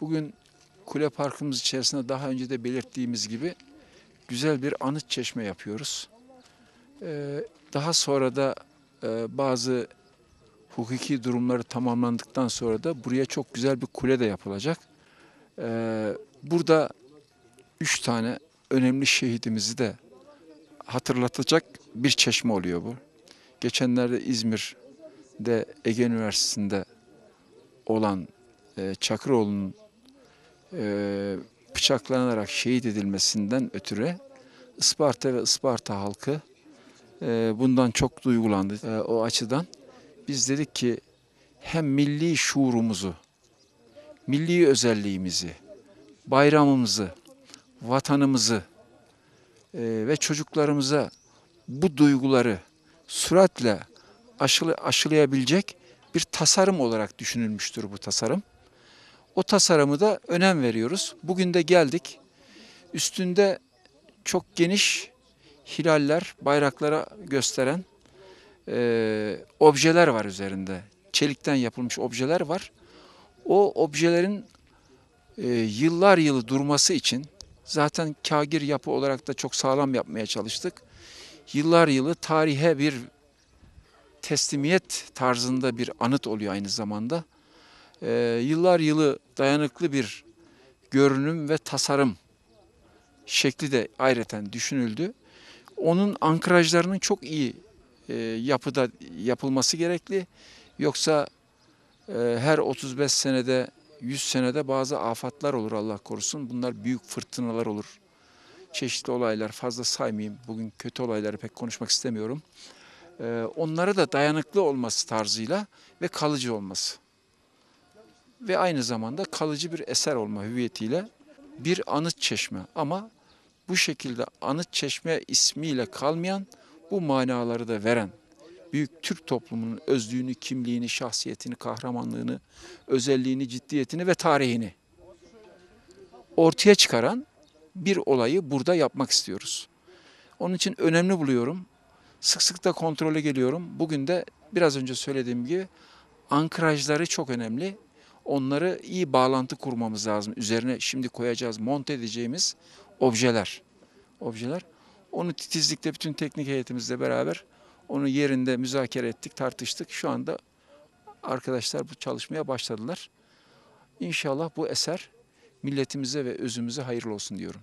Bugün Kule Parkımız içerisinde daha önce de belirttiğimiz gibi güzel bir anıt çeşme yapıyoruz. Ee, daha sonra da e, bazı hukuki durumları tamamlandıktan sonra da buraya çok güzel bir kule de yapılacak. Ee, burada üç tane önemli şehidimizi de hatırlatacak bir çeşme oluyor bu. Geçenlerde İzmir'de Ege Üniversitesi'nde olan e, Çakıroğlu'nun e, bıçaklanarak şehit edilmesinden ötürü Isparta ve Isparta halkı e, bundan çok duygulandı. E, o açıdan biz dedik ki hem milli şuurumuzu, milli özelliğimizi, bayramımızı, vatanımızı e, ve çocuklarımıza bu duyguları süratle aşılı, aşılayabilecek bir tasarım olarak düşünülmüştür bu tasarım. O tasarımı da önem veriyoruz. Bugün de geldik. Üstünde çok geniş hilaller, bayraklara gösteren e, objeler var üzerinde. Çelikten yapılmış objeler var. O objelerin e, yıllar yılı durması için zaten kagir yapı olarak da çok sağlam yapmaya çalıştık. Yıllar yılı tarihe bir teslimiyet tarzında bir anıt oluyor aynı zamanda. E, yıllar yılı dayanıklı bir görünüm ve tasarım şekli de ayrıca düşünüldü. Onun ankrajlarının çok iyi e, yapıda yapılması gerekli. Yoksa e, her 35 senede 100 senede bazı afatlar olur Allah korusun. Bunlar büyük fırtınalar olur. Çeşitli olaylar fazla saymayayım. Bugün kötü olayları pek konuşmak istemiyorum. E, onlara da dayanıklı olması tarzıyla ve kalıcı olması. Ve aynı zamanda kalıcı bir eser olma hüviyetiyle bir anıt çeşme ama bu şekilde anıt çeşme ismiyle kalmayan bu manaları da veren büyük Türk toplumunun özlüğünü, kimliğini, şahsiyetini, kahramanlığını, özelliğini, ciddiyetini ve tarihini ortaya çıkaran bir olayı burada yapmak istiyoruz. Onun için önemli buluyorum. Sık sık da kontrole geliyorum. Bugün de biraz önce söylediğim gibi ankrajları çok önemli. Onları iyi bağlantı kurmamız lazım. Üzerine şimdi koyacağız, monte edeceğimiz objeler. Objeler. Onu titizlikle bütün teknik heyetimizle beraber onu yerinde müzakere ettik, tartıştık. Şu anda arkadaşlar bu çalışmaya başladılar. İnşallah bu eser milletimize ve özümüze hayırlı olsun diyorum.